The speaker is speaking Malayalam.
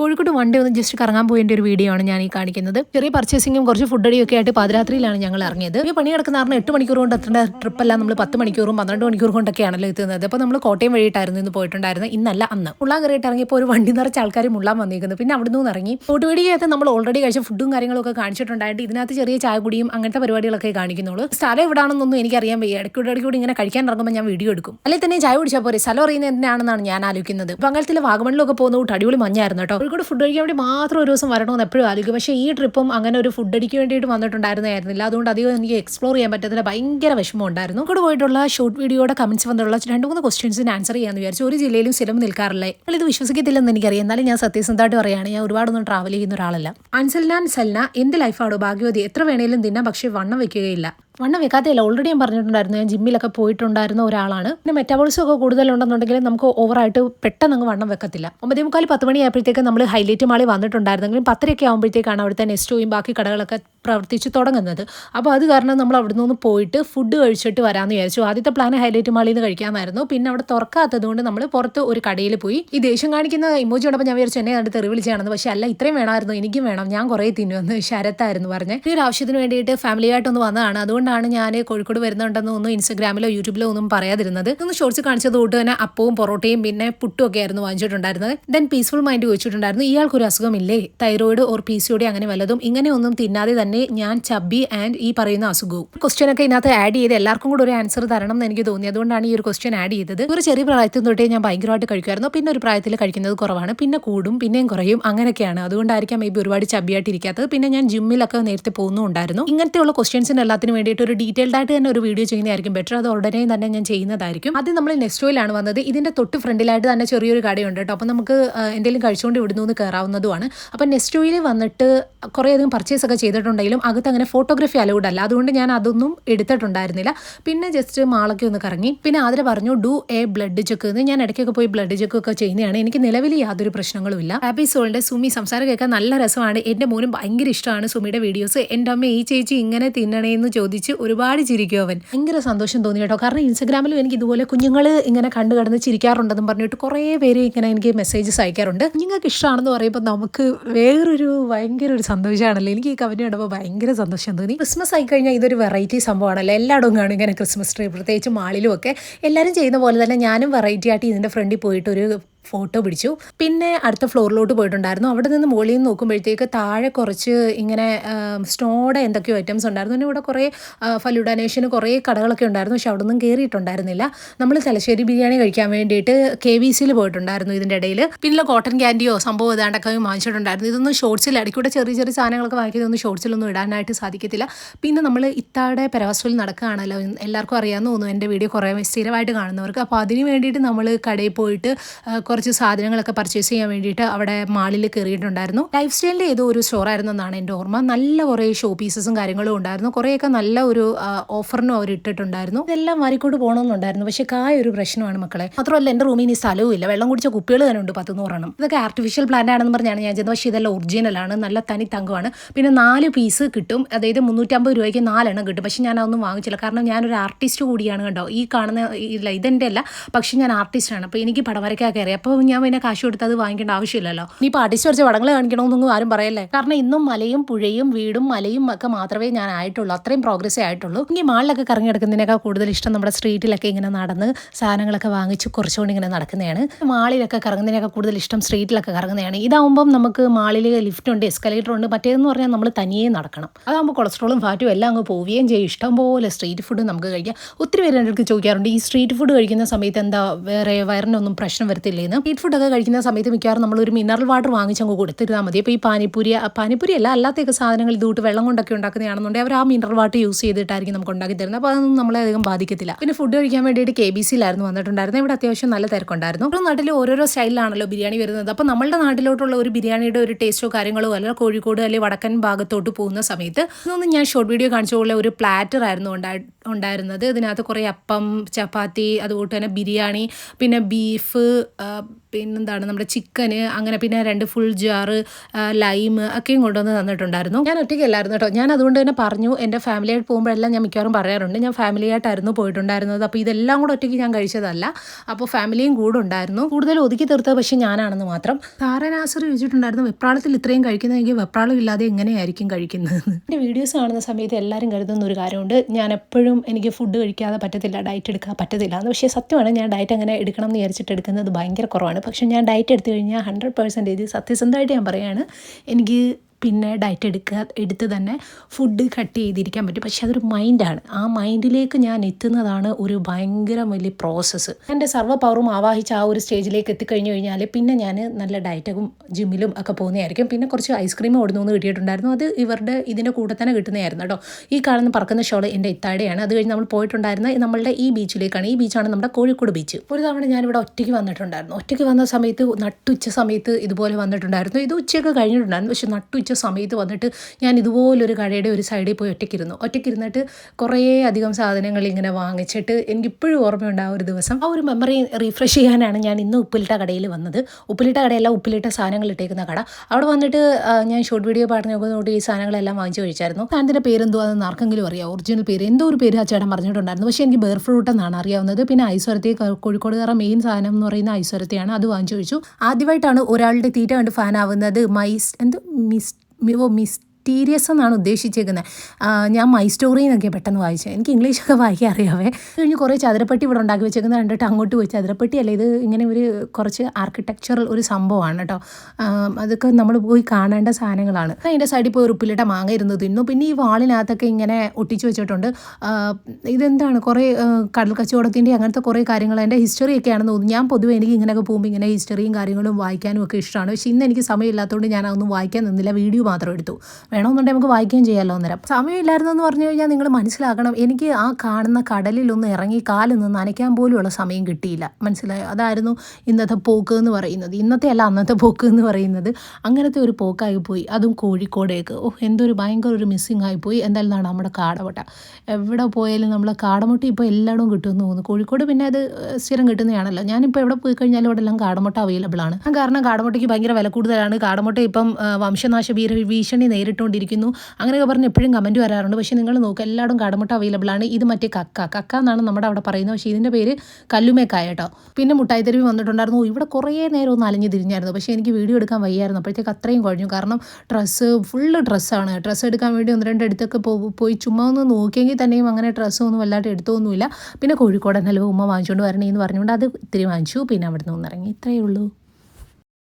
കോഴിക്കോട് വണ്ടി ഒന്ന് ജസ്റ്റ് കറങ്ങാൻ പോയതിന്റെ ഒരു വീഡിയോ ആണ് ഞാൻ ഈ കാണിക്കുന്നത്. ചെറിയ പർച്ചേസിങ്ങും കുറച്ച് ഫുഡ് അടിയൊക്കെ ആയിട്ട് പാതിരാത്രിയിലാണ് ഞങ്ങൾ ഇറങ്ങിയത്. ഈ പണി കിടക്കുന്ന കാരണം എട്ട് മണിക്കൂർ കൊണ്ട് എത്തേണ്ട ട്രിപ്പല്ല നമ്മൾ പത്ത് മണിക്കൂറും പന്ത്രണ്ട് മണിക്കൂർ കൊണ്ടൊക്കെയാണല്ലോ എത്തുന്നത്. അപ്പോൾ നമ്മൾ കോട്ടയം വഴിയിട്ടായിരുന്നു ഇന്ന് പോയിട്ടുണ്ടായിരുന്നത്. ഇന്നല്ല അന്ന്. ഉള്ളാ കയറിയിട്ട് ഇറങ്ങിയപ്പോൾ ഒരു വണ്ടി നിറച്ച് ആൾക്കാർ മുള്ളാൻ വന്നിരിക്കുന്നത് പിന്നെ അവിടെ നിന്ന് ഇറങ്ങി. കോട്ടുവടിക്കകത്ത് നമ്മൾ ഓൾറെഡി കഴിച്ച ഫുഡും കാര്യങ്ങളൊക്കെ കാണിച്ചിട്ടുണ്ടായിട്ട് ഇതിനകത്ത് ചെറിയ ചായ കുടിയും അങ്ങനത്തെ പരിപാടികളൊക്കെ കാണിക്കുന്നുള്ളൂ. സ്ഥലം എവിടാണെന്നൊന്നും എനിക്കറിയാൻ വയ്യ. ഇടയ്ക്കൂടെ ഇടയ്ക്കൂടി ഇങ്ങനെ കഴിക്കാൻ ഇറങ്ങുമ്പോൾ ഞാൻ വീഡിയോ എടുക്കും. അല്ലെങ്കിൽ തന്നെ ചായ കുടിച്ചാൽ പോരെ? സ്ഥലം അറിയുന്നത് എന്തിനാണെന്നാണ് ഞാൻ ആലോചിക്കുന്നത്. പങ്കാളത്തിൽ വാഗമണിലൊക്കെ പോകുന്ന കൂട്ട് അടിപൊളി മഞ്ഞായിരുന്നു കേട്ടോ. കോഴിക്കോട് ഫുഡ് കഴിക്കാൻ വേണ്ടി മാത്രം ഒരു ദിവസം വരണമെന്ന് എപ്പോഴും ആലോചിക്കും. പക്ഷേ ഈ ട്രിപ്പും അങ്ങനെ ഒരു ഫുഡ് അടിക്ക് വേണ്ടിയിട്ട് വന്നിട്ടുണ്ടായിരുന്നായിരുന്നില്ല. അതുകൊണ്ട് അധികം എനിക്ക് എക്സ്പ്ലോർ ചെയ്യാൻ പറ്റത്തില്ല. ഭയങ്കര വിഷമം ഉണ്ടായിരുന്നു. കൂടെ പോയിട്ടുള്ള ഷോർട്ട് വീഡിയോയുടെ കമൻസ് വന്നിട്ടുള്ള രണ്ട് മൂന്ന് ക്വസ്റ്റ്യൻസിന് ആൻസർ ചെയ്യാമെന്ന് വിചാരിച്ചു. ഒരു ജില്ലയിലും സ്ഥിരം നിൽക്കാറില്ല? ഇത് വിശ്വസിക്കത്തില്ലെന്ന് എനിക്കറിയാം. എന്നാലും ഞാൻ സത്യസന്ധമായിട്ട് പറയുകയാണ് ഞാൻ ഒരുപാടൊന്നും ട്രാവൽ ചെയ്യുന്ന ഒരാളല്ല. അൻസൽനാൻ സൽന എന്ത് ലൈഫാണോ ഭാഗ്യവതി? എത്ര വേണേലും തിന്നാം പക്ഷേ വണ്ണം വെക്കുകയില്ല. വണ്ണം വെക്കാത്തല്ല ഓൾറെഡി ഞാൻ പറഞ്ഞിട്ടുണ്ടായിരുന്നു ഞാൻ ജിമ്മിലൊക്കെ പോയിട്ടുണ്ടായിരുന്ന ഒരാളാണ്. പിന്നെ മെറ്റാബോളിസം ഒക്കെ കൂടുതലുണ്ടെന്നുണ്ടെങ്കിൽ നമുക്ക് ഓവറായിട്ട് പെട്ടെന്ന് അങ്ങ് വണ്ണം വെക്കത്തില്ല. ഒമ്പതേ മുക്കാൽ പത്ത് മണിയായപ്പോഴത്തേക്ക് നമ്മൾ ഹൈലൈറ്റ് മാളി വന്നിട്ടുണ്ടായിരുന്നെങ്കിലും പത്തരയൊക്കെ ആകുമ്പോഴത്തേക്കാണ് അവിടുത്തെ നെസ്റ്റോയും ബാക്കി കടകളൊക്കെ പ്രവർത്തിച്ച് തുടങ്ങുന്നത്. അപ്പോൾ അത് കാരണം നമ്മൾ അവിടെ നിന്ന് പോയിട്ട് ഫുഡ് കഴിച്ചിട്ട് വരാമെന്ന് വിചാരിച്ചു. ആദ്യത്തെ പ്ലാൻ ഹൈലൈറ്റ് മാളിൽ നിന്ന് കഴിക്കാമായിരുന്നു. പിന്നെ അവിടെ തുറക്കാത്തത് കൊണ്ട് നമ്മൾ പുറത്ത് ഒരു കടയിൽ പോയി. ഈ ദേഷ്യം കാണിക്കുന്ന ഇമോജി ഉണ്ടപ്പോൾ ഞാൻ വിചാരിച്ചു എന്നെ കണ്ട് തെറി വിളിച്ചാണെന്ന്. പക്ഷേ അല്ല ഇത്രയും വേണമായിരുന്നു എനിക്കും വേണം. ഞാൻ കുറേ തിന്നുവെന്ന് ശരത്തായിരുന്നു പറഞ്ഞ്. ഈ ഒരു ആവശ്യത്തിന് വേണ്ടിയിട്ട് ഫാമിലിയായിട്ടൊന്ന് വന്നതാണ്. വന്നതാണ് അതുകൊണ്ടാണ് ഞാൻ കോഴിക്കോട് വരുന്നുണ്ടെന്ന് ഒന്നും ഇൻസ്റ്റാഗ്രാമിലോ യൂട്യൂബിലോ ഒന്നും പറയാതിരുന്നത്. ഒന്ന് ഷോർട്സ് കാണിച്ചത് തൊട്ട് തന്നെ അപ്പവും പൊറോട്ടയും പിന്നെ പുട്ടും ഒക്കെ ആയിരുന്നു വാങ്ങിച്ചിട്ടുണ്ടായിരുന്നത്. ദെൻ പീസ്ഫുൾ മൈൻഡ് ചോദിച്ചിട്ടുണ്ടായിരുന്നു ഇയാൾക്കൊരു അസുഖമില്ലേ? തൈറോയിഡ് ഓർ പി സി അങ്ങനെ വല്ലതും? ഇങ്ങനെ ഒന്നും തിന്നാതെ തന്നെ ഞാൻ ചബി ആൻഡ് ഈ പറയുന്ന അസുഖവും. ക്വസ്റ്റ്യൻ ഒക്കെ ഇതിനകത്ത് ആഡ് ചെയ്ത് എല്ലാവർക്കും കൂടെ ഒരു ആൻസർ തരണം എന്ന് എനിക്ക് തോന്നി. അതുകൊണ്ടാണ് ഈ ഒരു ക്വസ്റ്റ്യൻ ആഡ് ചെയ്തത്. ഒരു ചെറിയ പ്രായത്തിൽ തൊട്ടേ ഞാൻ ഭയങ്കരമായിട്ട് കഴിക്കുമായിരുന്നു. പിന്നെ ഒരു പ്രായത്തിൽ കഴിക്കുന്നത് കുറവാണ്. പിന്നെ കൂടും പിന്നെയും കുറയും അങ്ങനെയൊക്കെയാണ്. അതുകൊണ്ടായിരിക്കാം മേ ബി ഒരുപാട് ചബിയായിട്ട് ഇരിക്കാത്തത്. പിന്നെ ഞാൻ ജിമ്മിലൊക്കെ നേരത്തെ പോകുന്നുണ്ടായിരുന്നു. ഇങ്ങനത്തെയുള്ള ക്വസ്റ്റ്യൻസിന് എല്ലാത്തിനും വേണ്ടിയിട്ട് ഒരു ഡീറ്റെയിൽഡ് ആയിട്ട് തന്നെ ഒരു വീഡിയോ ചെയ്യുന്നതായിരിക്കും. ബെറ്റർ അത് ഉടനെ തന്നെ ഞാൻ ചെയ്യുന്നതായിരിക്കും. ആദ്യം നമ്മൾ നെസ്റ്റോയിലാണ് വന്നത്. ഇതിന്റെ തൊട്ട് ഫ്രണ്ടിലായിട്ട് തന്നെ ചെറിയൊരു കടയുണ്ട് കേട്ടോ. അപ്പോൾ നമുക്ക് എന്തെങ്കിലും കഴിച്ചുകൊണ്ട് ഇവിടുന്ന് നിന്ന് കയറാവുന്നതുമാണ് അപ്പോൾ നെസ്റ്റോയിൽ വന്നിട്ട് കുറേയധികം പർച്ചേസ് ഒക്കെ ചെയ്തിട്ടുണ്ടെങ്കിലും അകത്ത് അങ്ങനെ ഫോട്ടോഗ്രാഫി അലൗഡ് അല്ല. അതുകൊണ്ട് ഞാൻ അതൊന്നും എടുത്തിട്ടുണ്ടായിരുന്നില്ല. പിന്നെ ജസ്റ്റ് മാളൊക്കെ ഒന്ന് കറങ്ങി. പിന്നെ ആതിര പറഞ്ഞു ഡു എ ബ്ലഡ് ചെക്ക് എന്ന് ഞാൻ ഇടയ്ക്കൊക്കെ പോയി ബ്ലഡ് ചെക്ക് ഒക്കെ ചെയ്യുന്നതാണ്. എനിക്ക് നിലവിൽ യാതൊരു പ്രശ്നങ്ങളും ഇല്ല. ഹാപ്പി സോളിന്റെ സുമി സംസാരം കേൾക്കാൻ നല്ല രസമാണ്. എന്റെ മോനും ഭയങ്കര ഇഷ്ടമാണ് സുമിയുടെ വീഡിയോസ് എന്റെ അമ്മ ഈ ചേച്ചി ഇങ്ങനെ തിന്നണേ എന്ന് ചോദിച്ച് ഒരുപാട് ചിരിക്കും അവൻ. ഭയങ്കര സന്തോഷം തോന്നി കേട്ടോ. കാരണം ഇൻസ്റ്റാഗ്രാമിലും എനിക്ക് ഇതുപോലെ കുഞ്ഞുങ്ങൾ ഇങ്ങനെ കണ്ടു കടന്ന് ചിരിക്കാറുണ്ടെന്നും പറഞ്ഞിട്ട് കുറേ പേര് ഇങ്ങനെ എനിക്ക് മെസ്സേജസ് അയക്കാറുണ്ട്. നിങ്ങൾക്ക് ഇഷ്ടമാണെന്ന് പറയുമ്പോൾ നമുക്ക് വേറൊരു ഭയങ്കര ഒരു സന്തോഷമാണല്ലോ എനിക്ക് ഈ കവിനെ കണ്ടപ്പോൾ ഭയങ്കര സന്തോഷം തോന്നി. ക്രിസ്മസ് ആയി കഴിഞ്ഞാൽ ഇതൊരു വെറൈറ്റി സംഭവമാണല്ലോ? എല്ലായിടവും കാണും ഇങ്ങനെ ക്രിസ്മസ് ട്രീ പ്രത്യേകിച്ച് മാളിലും ഒക്കെ. എല്ലാവരും ചെയ്യുന്ന പോലെ തന്നെ ഞാനും വെറൈറ്റി ആയിട്ട് ഇതിന്റെ ഫ്രണ്ടിൽ പോയിട്ട് ഒരു ഫോട്ടോ പിടിച്ചു. പിന്നെ അടുത്ത ഫ്ലോറിലോട്ട് പോയിട്ടുണ്ടായിരുന്നു. അവിടെ നിന്ന് മുകളിൽ നിന്ന് നോക്കുമ്പോഴത്തേക്ക് താഴെ കുറച്ച് ഇങ്ങനെ സ്റ്റോടെ എന്തൊക്കെയോ ഐറ്റംസ് ഉണ്ടായിരുന്നു. പിന്നെ ഇവിടെ കുറേ ഫലുഡാനേഷന് കുറേ കടകളൊക്കെ ഉണ്ടായിരുന്നു. പക്ഷെ അവിടെ കയറിയിട്ടുണ്ടായിരുന്നില്ല നമ്മൾ തലശ്ശേരി ബിരിയാണി കഴിക്കാൻ വേണ്ടിയിട്ട് കെ വി സിയിൽ പോയിട്ടുണ്ടായിരുന്നു ഇതിന്റെ ഇടയിൽ. പിന്നെ കോട്ടൺ ക്യാൻഡിയോ സംഭവം ഇതാണ്ടൊക്കെ വാങ്ങിച്ചിട്ടുണ്ടായിരുന്നു. ഇതൊന്നും ഷോർട്സിൽ ഇടയ്ക്കൂടെ ചെറിയ ചെറിയ സാധനങ്ങളൊക്കെ വാങ്ങിക്കുന്നതൊന്നും ഷോർട്സിലൊന്നും ഇടാനായിട്ട് സാധിക്കത്തില്ല. പിന്നെ നമ്മൾ ഇത്താടെ പെരാസ്വൽ നടക്കുകയാണല്ലോ. എല്ലാവർക്കും അറിയാമെന്ന് തോന്നുന്നു എന്റെ വീഡിയോ കുറേ സ്ഥിരമായിട്ട് കാണുന്നവർക്ക്. അപ്പോൾ അതിന് വേണ്ടിയിട്ട് നമ്മൾ കടയിൽ പോയിട്ട് കുറച്ച് സാധനങ്ങളൊക്കെ പർച്ചേസ് ചെയ്യാൻ വേണ്ടിയിട്ട് അവിടെ മാളിൽ കയറിയിട്ടുണ്ടായിരുന്നു ലൈഫ് സ്റ്റൈലിന്റെ ഏതോ ഒരു സ്റ്റോർ ആയിരുന്നു എന്നാണ് എന്റെ ഓർമ്മ. നല്ല കുറേ ഷോ പീസസും കാര്യങ്ങളും ഉണ്ടായിരുന്നു. കുറേയൊക്കെ നല്ല ഒരു ഓഫറിനും അവർ ഇട്ടിട്ടുണ്ടായിരുന്നു. ഇതെല്ലാം മാറിക്കൊണ്ട് പോകണമെന്നുണ്ടായിരുന്നു പക്ഷേ കായ ഒരു പ്രശ്നമാണ് മക്കളെ. മാത്രമല്ല എന്റെ റൂമിൽ ഇനി സ്ഥലവും ഇല്ല. വെള്ളം കുടിച്ച കുപ്പികൾ തന്നെ ഉണ്ട് പത്ത് നൂറെണ്ണം. ഇതൊക്കെ ആർട്ടിഫിഷ്യൽ പ്ലാന്റ് ആണെന്ന് പറഞ്ഞാണ് ഞാൻ ചെന്നത്. പക്ഷേ ഇതെല്ലാം ഒറിജിനലാണ് നല്ല തനി തങ്കമാണ്. പിന്നെ നാല് പീസ് കിട്ടും. അതായത് മുന്നൂറ്റമ്പത് രൂപയ്ക്ക് നാലെണ്ണം കിട്ടും. പക്ഷേ ഞാൻ അതൊന്നും വാങ്ങിച്ചില്ല. കാരണം ഞാനൊരു ആർട്ടിസ്റ്റ് കൂടിയാണ് കണ്ടോ. ഈ കാണുന്ന ഇല്ല ഇതെന്റെ അല്ല പക്ഷേ ഞാൻ ആർട്ടിസ്റ്റാണ് അപ്പോൾ എനിക്ക് പടം വരയ്ക്കാൻ അറിയാം അപ്പോൾ ഞാൻ പിന്നെ കാശ് കൊടുത്ത് അത് വാങ്ങിക്കേണ്ട ആവശ്യമില്ലല്ലോ. നീ ഇപ്പോൾ ആർട്ടിസ്റ്റ് വരച്ച വടങ്ങൾ കാണിക്കണമെന്നൊന്നും ആരും പറയല്ലേ? കാരണം ഇന്നും മലയും പുഴയും വീടും മലയും ഒക്കെ മാത്രമേ ഞാൻ ആയിട്ടുള്ളൂ. അത്രയും പ്രോഗ്രസ്സേ ആയിട്ടുള്ളൂ. ഇനി മാളിലൊക്കെ കറങ്ങി നടക്കുന്നതിനേക്കാൾ കൂടുതൽ ഇഷ്ടം നമ്മുടെ സ്ട്രീറ്റിലൊക്കെ ഇങ്ങനെ നടന്ന് സാധനങ്ങളൊക്കെ വാങ്ങിച്ച് കുറച്ചുകൊണ്ട് ഇങ്ങനെ നടക്കുന്നതാണ്. മാളിലൊക്കെ കറങ്ങുന്നതിനേക്കാൾ കൂടുതൽ ഇഷ്ടം സ്ട്രീറ്റിലൊക്കെ കറങ്ങുന്നതാണ്. ഇതാവുമ്പം നമുക്ക് മാളിൽ ലിഫ്റ്റ് ഉണ്ട് എസ്കലേറ്റർ ഉണ്ട് മറ്റേതെന്ന് പറഞ്ഞാൽ നമ്മൾ തനിയെ നടക്കണം. അതാകുമ്പോൾ കൊളസ്ട്രോളും ഫാറ്റും എല്ലാം അങ്ങ് പോവുകയും ചെയ്യും. ഇഷ്ടം പോലെ സ്ട്രീറ്റ് ഫുഡ് നമുക്ക് കഴിക്കാം. ഒത്തിരി പേര് അടുത്ത് ചോദിക്കാറുണ്ട് ഈ സ്ട്രീറ്റ് ഫുഡ് കഴിക്കുന്ന സമയത്ത് എന്താ വേറെ വയറിനൊന്നും പ്രശ്നം വരത്തില്ലേന്ന് സ്ട്രീറ്റ് ഫുഡൊക്കെ കഴിക്കുന്ന സമയത്ത് മിക്കവാറും നമ്മൾ ഒരു മിനറൽ വാട്ടർ വാങ്ങിച്ചങ്ങ് കൊടുത്തിരുന്നാൽ മതി. അപ്പോൾ ഈ പാനിപ്പൂരി പാനിപ്പൂരി അല്ല അല്ലാത്തൊക്കെ സാധനങ്ങൾ ഇതുകൂട്ട് വെള്ളം കൊണ്ടൊക്കെ ഉണ്ടാക്കുന്നതാണെന്നുണ്ടെങ്കിൽ അവർ ആ മിനറൽ വാട്ടർ യൂസ് ചെയ്തിട്ടായിരിക്കും നമുക്ക് ഉണ്ടാക്കി തരുന്നത്. അപ്പോൾ അതൊന്നും നമ്മളെ അധികം ബാധിക്കത്തില്ല. പിന്നെ ഫുഡ് കഴിക്കാൻ വേണ്ടിയിട്ട് കെ ബി സിയിലായിരുന്നു വന്നിട്ടുണ്ടായിരുന്നത്. ഇവിടെ അത്യാവശ്യം നല്ല തിരക്കുണ്ടായിരുന്നു. നമ്മുടെ നാട്ടിൽ ഓരോരോ സ്റ്റൈലിലാണല്ലോ ബിരിയാണി വരുന്നത്. അപ്പോൾ നമ്മുടെ നാട്ടിലോട്ടുള്ള ഒരു ബിരിയാണിയുടെ ഒരു ടേസ്റ്റോ കാര്യങ്ങളോ അല്ല കോഴിക്കോട് അല്ലെങ്കിൽ വടക്കൻ ഭാഗത്തോട്ട് പോകുന്ന സമയത്ത് ഇതൊന്നും ഞാൻ ഷോർട്ട് വീഡിയോ കാണിച്ച ഒരു പ്ലാറ്റർ ആയിരുന്നു ഉണ്ടായിരുന്നത്. ഇതിനകത്ത് കുറേ അപ്പം ചപ്പാത്തി അതുപോലെ തന്നെ ബിരിയാണി പിന്നെ ബീഫ് പിന്നെന്താണ് നമ്മുടെ ചിക്കന് അങ്ങനെ പിന്നെ രണ്ട് ഫുൾ ജാറ് ലൈം ഒക്കെയും കൊണ്ടുവന്ന് തന്നിട്ടുണ്ടായിരുന്നു. ഞാൻ ഒറ്റയ്ക്കല്ലായിരുന്നു കേട്ടോ. ഞാൻ അതുകൊണ്ട് തന്നെ പറഞ്ഞു എന്റെ ഫാമിലിയായിട്ട് പോകുമ്പോഴെല്ലാം ഞാൻ മിക്കവാറും പറയാറുണ്ട് ഞാൻ ഫാമിലിയായിട്ടായിരുന്നു പോയിട്ടുണ്ടായിരുന്നത്. അപ്പോൾ ഇതെല്ലാം കൂടെ ഒറ്റയ്ക്ക് ഞാൻ കഴിച്ചതല്ല. അപ്പോൾ ഫാമിലിയും കൂടെ ഉണ്ടായിരുന്നു. കൂടുതൽ ഒതുക്കി തീർത്തത് പക്ഷേ ഞാനാണെന്ന് മാത്രം. താരനാസർ ചോദിച്ചിട്ടുണ്ടായിരുന്നു വെപ്രാളത്തിൽ ഇത്രയും കഴിക്കുന്നതെങ്കിൽ വെപ്രാളം ഇല്ലാതെ എങ്ങനെയായിരിക്കും കഴിക്കുന്നത്? എന്റെ വീഡിയോസ് കാണുന്ന സമയത്ത് എല്ലാവരും കരുതുന്ന ഒരു കാര്യമുണ്ട്. ഞാൻ എപ്പോഴും എനിക്ക് ഫുഡ് കഴിക്കാതെ പറ്റത്തില്ല ഡയറ്റ് എടുക്കാൻ പറ്റത്തില്ല എന്ന്. പക്ഷേ സത്യമാണ് ഞാൻ ഡയറ്റ് അങ്ങനെ എടുക്കണം എന്ന് വിചാരിച്ചിട്ട് എടുക്കുന്നത് ഭയങ്കര കുറവാണ്. പക്ഷേ ഞാൻ ഡയറ്റ് എടുത്തു കഴിഞ്ഞാൽ ഹൺഡ്രഡ് പേഴ്സന്റേജ് സത്യസന്ധമായിട്ട് ഞാൻ പറയുകയാണ് എനിക്ക് പിന്നെ ഡയറ്റ് എടുക്കുക എടുത്ത് തന്നെ ഫുഡ് കട്ട് ചെയ്തിരിക്കാൻ പറ്റും. പക്ഷെ അതൊരു മൈൻഡാണ് ആ മൈൻഡിലേക്ക് ഞാൻ എത്തുന്നതാണ് ഒരു ഭയങ്കര വലിയ പ്രോസസ്സ് എന്റെ സർവ പവറും ആവാഹിച്ച് ആ ഒരു സ്റ്റേജിലേക്ക് എത്തിക്കഴിഞ്ഞു കഴിഞ്ഞാൽ പിന്നെ ഞാൻ നല്ല ഡയറ്റും ജിമ്മിലും ഒക്കെ പോകുന്നതായിരിക്കും. പിന്നെ കുറച്ച് ഐസ്ക്രീം ഓടുന്നു എന്ന് കിട്ടിയിട്ടുണ്ടായിരുന്നു. അത് ഇവരുടെ ഇതിന്റെ കൂടെ തന്നെ കിട്ടുന്നതായിരുന്നു കേട്ടോ. ഈ കാണുന്ന പറക്കുന്ന ഷോൾ എന്റെ ഇത്താടെയാണ് അത് കഴിഞ്ഞ് നമ്മൾ പോയിട്ടുണ്ടായിരുന്ന നമ്മളുടെ ഈ ബീച്ചിലേക്കാണ് ഈ ബീച്ചാണ് നമ്മുടെ കോഴിക്കോട് ബീച്ച് ഒരു തവണ ഞാനിവിടെ ഒറ്റയ്ക്ക് വന്നിട്ടുണ്ടായിരുന്നു. ഒറ്റയ്ക്ക് വന്ന സമയത്ത് നട്ടുച്ച സമയത്ത് ഇതുപോലെ വന്നിട്ടുണ്ടായിരുന്നു. ഇത് ഉച്ചയൊക്കെ കഴിഞ്ഞിട്ടുണ്ടായിരുന്നു. പക്ഷെ നട്ടുച്ച സമയത്ത് വന്നിട്ട് ഞാൻ ഇതുപോലൊരു കടയുടെ ഒരു സൈഡിൽ പോയി ഒറ്റയ്ക്കിരുന്നു. ഒറ്റയ്ക്കിരുന്നിട്ട് കുറേ അധികം സാധനങ്ങൾ ഇങ്ങനെ വാങ്ങിച്ചിട്ട് എനിക്കിപ്പോഴും ഓർമ്മയുണ്ട് ആ ഒരു ദിവസം. ആ ഒരു മെമ്മറി റീഫ്രഷ് ചെയ്യാനാണ് ഞാൻ ഇന്ന് ഉപ്പിലിട്ട കടയിൽ വന്നത്. ഉപ്പിലിട്ട കടയല്ല ഉപ്പിലിട്ട സാധനങ്ങൾ ഇട്ടേക്കുന്ന കട. അവിടെ വന്നിട്ട് ഞാൻ ഷോർട്ട് വീഡിയോ പാടുന്ന നോക്കുന്നതുകൊണ്ട് ഈ സാധനങ്ങളെല്ലാം വാങ്ങിച്ചു കഴിച്ചായിരുന്നു. സാധനത്തിന്റെ പേരെന്തോ അതെന്ന് ആർക്കെങ്കിലും അറിയാം. ഒറിജിനൽ പേര് എന്തോ ഒരു പേര് ആ ചേട്ടൻ പറഞ്ഞിട്ടുണ്ടായിരുന്നു. പക്ഷേ എനിക്ക് ബേർ ഫ്രൂട്ട് എന്നാണ് അറിയാവുന്നത്. പിന്നെ ഐശ്വരത്തെ കോഴിക്കോടുകാരുടെ മെയിൻ സാധനം എന്ന് പറയുന്ന ഐശ്വരത്തെയാണ് അത് വാങ്ങിച്ചു കഴിച്ചു. ആദ്യമായിട്ടാണ് ഒരാളുടെ തീറ്റ കണ്ട് ഫാൻ ആവുന്നത്. മൈസ് എന്ത്? മിസ് മി- മിസ്റ്റീരിയസ് എന്നാണ് ഉദ്ദേശിച്ചേക്കുന്നത്. ഞാൻ മൈ സ്റ്റോറി എന്നൊക്കെ പെട്ടെന്ന് വായിച്ചത് എനിക്ക് ഇംഗ്ലീഷൊക്കെ വായിക്കാൻ അറിയാവേ കഴിഞ്ഞ് കുറേ ചതുരപ്പട്ടി ഇവിടെ ഉണ്ടാക്കി വെച്ചേക്കുന്നത് കണ്ടിട്ട് അങ്ങോട്ട് പോയി. ചതുരപ്പട്ടി അല്ല ഇത് ഇങ്ങനെ ഒരു കുറച്ച് ആർക്കിടെക്ചറൽ ഒരു സംഭവമാണ് കേട്ടോ. അതൊക്കെ നമ്മൾ പോയി കാണേണ്ട സാധനങ്ങളാണ്. അതിന്റെ സൈഡിൽ പോയി ഒരു ഉപ്പിലിട്ട മാങ്ങ ഇരുന്ന് തിന്നു. പിന്നെ ഈ വാളിനകത്തൊക്കെ ഇങ്ങനെ ഒട്ടിച്ചു വെച്ചിട്ടുണ്ട്. ഇതെന്താണ്? കുറേ കടൽ കച്ചവടത്തിന്റെ അങ്ങനത്തെ കുറേ കാര്യങ്ങൾ. എന്റെ ഹിസ്റ്ററി ഒക്കെ ആണെന്ന് തോന്നുന്നു. ഞാൻ പൊതുവേ എനിക്ക് ഇങ്ങനെയൊക്കെ പോകുമ്പോൾ ഇങ്ങനെ ഹിസ്റ്ററിയും കാര്യങ്ങളും വായിക്കാനും ഒക്കെ ഇഷ്ടമാണ്. പക്ഷേ ഇന്ന് എനിക്ക് സമയമില്ലാത്തതുകൊണ്ട് ഞാൻ അതൊന്നും വായിക്കാൻ നിന്നില്ല. വീഡിയോ മാത്രം എടുത്തു. വേണമെന്നുണ്ടെങ്കിൽ നമുക്ക് വായിക്കുകയും ചെയ്യാമല്ലോ അന്നേരം. സമയമില്ലായിരുന്നു എന്ന് പറഞ്ഞു കഴിഞ്ഞാൽ നിങ്ങൾ മനസ്സിലാക്കണം എനിക്ക് ആ കാണുന്ന കടലിലൊന്ന് ഇറങ്ങി കാലിൽ കാലൊന്ന് നനയ്ക്കാൻ പോലുമുള്ള സമയം കിട്ടിയില്ല. മനസ്സിലായോ? അതായിരുന്നു ഇന്നത്തെ പോക്ക് എന്ന് പറയുന്നത്. ഇന്നത്തെ അല്ല അന്നത്തെ പോക്ക് എന്ന് പറയുന്നത്. അങ്ങനത്തെ ഒരു പോക്കായി പോയി. അതും കോഴിക്കോടേക്ക്. ഓ എന്തൊരു ഭയങ്കര ഒരു മിസ്സിങ് ആയിപ്പോയി എന്തായാലും നമ്മുടെ കാടമുട്ട എവിടെ പോയാലും നമ്മൾ കാടമുട്ട ഇപ്പോൾ എല്ലായിടവും കിട്ടുമെന്ന് തോന്നുന്നു. കോഴിക്കോട് പിന്നെ അത് സ്ഥിരം കിട്ടുന്നതാണല്ലോ. ഞാനിപ്പോൾ എവിടെ പോയി കഴിഞ്ഞാലും ഇവിടെ എല്ലാം കാടമുട്ട അവൈലബിൾ ആണ്. കാരണം കാടമുട്ടയ്ക്ക് ഭയങ്കര വില കൂടുതലാണ്. കാടമുട്ട ഇപ്പം വംശനാശ ഭീഷണി നേരിട്ടുകൊണ്ടിരിക്കുന്നു അങ്ങനെയൊക്കെ പറഞ്ഞ് എപ്പോഴും കമന്റ് വരാറുണ്ട്. പക്ഷേ നിങ്ങൾ നോക്കുക എല്ലായിടും കാടമുട്ട അവൈലബിൾ ആണ്. ഇത് മറ്റേ കക്ക. കക്ക എന്നാണ് നമ്മുടെ അവിടെ പറയുന്നത്. പക്ഷേ ഇതിന്റെ പേര് കല്ലുമേക്കായ കേട്ടോ. പിന്നെ മുട്ടായി തെരുവ് വന്നിട്ടുണ്ടായിരുന്നു. ഇവിടെ കുറേ നേരം ഒന്ന് അലഞ്ഞ് തിരിഞ്ഞായിരുന്നു. പക്ഷേ എനിക്ക് വീഡിയോ എടുക്കാൻ വയ്യായിരുന്നു. അപ്പോഴത്തേക്ക് അത്രയും കഴിഞ്ഞു. കാരണം ഡ്രസ്സ് ഫുള്ള് ഡ്രസ്സാണ് ഡ്രസ്സ് എടുക്കാൻ വേണ്ടി ഒന്ന് രണ്ട് അടുത്തൊക്കെ പോയി ചുമ്മാ ഒന്ന് നോക്കിയെങ്കിൽ തന്നെയും അങ്ങനെ ഡ്രസ്സൊന്നും വല്ലാണ്ട് എടുത്തൊന്നുമില്ല. പിന്നെ കോഴിക്കോട് ഹലുവ ഉമ്മ വാങ്ങിച്ചുകൊണ്ട് വരണേ എന്ന് പറഞ്ഞുകൊണ്ട് അത് ഇത്തിരി വാങ്ങിച്ചു. പിന്നെ അവിടെ നിന്ന് ഒന്നിറങ്ങി. ഇത്രയേ ഉള്ളൂ.